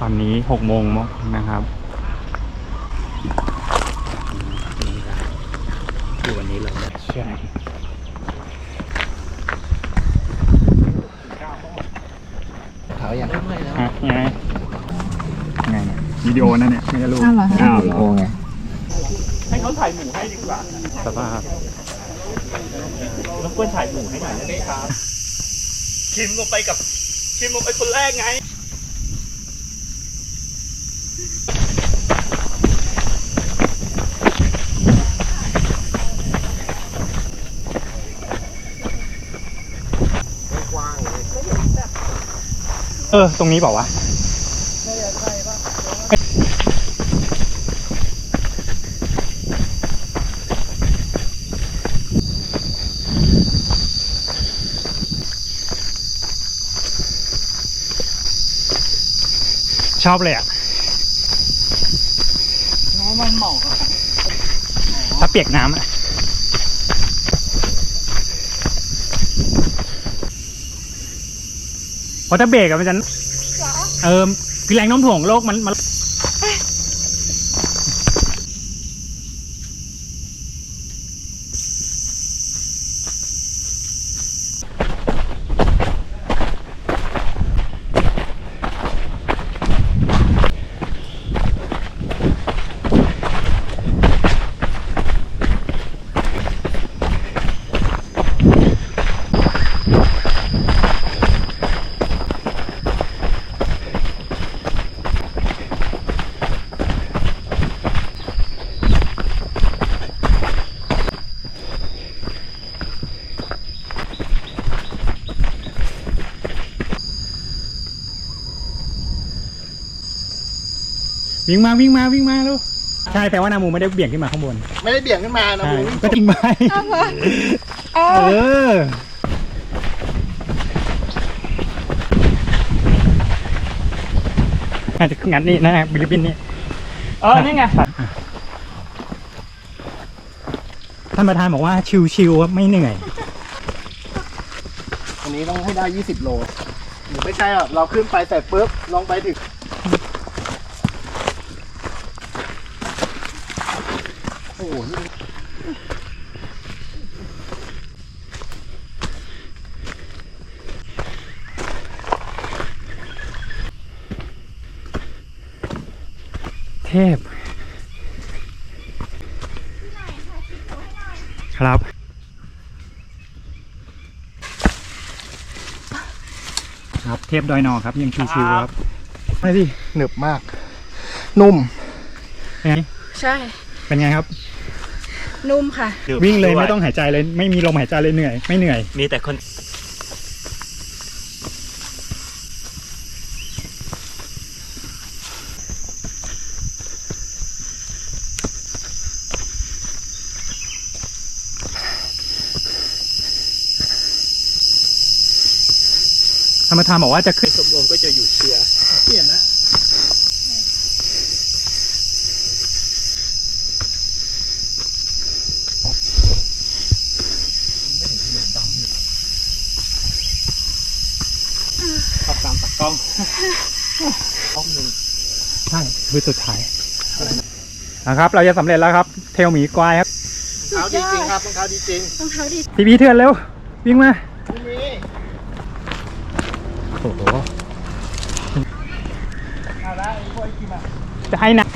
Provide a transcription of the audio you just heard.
ตอนนี้หกโมงนะครับคือวันนี้เราเนี่ยใช่เขาอย่างฮะยังไงยังไงเนี่ยวิดีโอนั่นเนี่ยไม่ใช่รูปอ้าวเหรอฮะอ้าวเหรอโอ้ไงให้เขาถ่ายหมูให้ดีกว่าสภาพรบกวนถ่ายหมูให้หน่อยได้ไหมครับคิมลงไปกับคิมลงไปคนแรกไง เออ ตรงนี้เปล่าวะชอบเลยอะ มันเหมาะถ้าเปียกน้ำอะเพราะถ้าเบรกอะมันจะเออคือแรงโน้มถ่วงของโลกมันมัน วิ่งมาวิ่งมาวิ่งมาลูกใช่แต่ว่านามูไม่ได้เบี่ยงขึ้นมาข้างบนไม่ได้เบี่ยงขึ้นมานะใช่มึงก็ทิ้งไปเอาเหรอเอเอออน่าจะงัดนี่นะบิลิปปินนี่เออนี่ไงท่านประธานบอกว่าชิวๆไม่เหนื่อยอันนี้ต้องให้ได้ 20 โลหรือไม่ใช่หรอกเราขึ้นไปแต่ปุ๊บลงไปถึงโอ้โห นี่เทพ ครับครับเทพดอยนอครับ ยังชิวๆครับไปดิหนึบมาก นุ่มเป็นไงใช่ เป็นไงครับ นุ่มค่ะ วิ่งเลยไม่ต้องหายใจเลยไม่มีลมหายใจเลยเหนื่อย ไม่เหนื่อย มีแต่คน ธรรมทานบอกว่าจะขึ้น ชมรมก็จะอยู่เชียร์เปลี่ยนนะ ตามตักกล้องห้องหนึ่งใช่คือสุดท้ายนะครับ เราจะสำเร็จแล้วครับ เทลหมีควายครับเท้าดีจริงครับรองเท้าดีจริงรองเท้าดีทีพีเถื่อนเร็ว วิ่งมาไม่มีโอ้โหเอาละไอ้พวกไอ้กิมอะจะให้นะ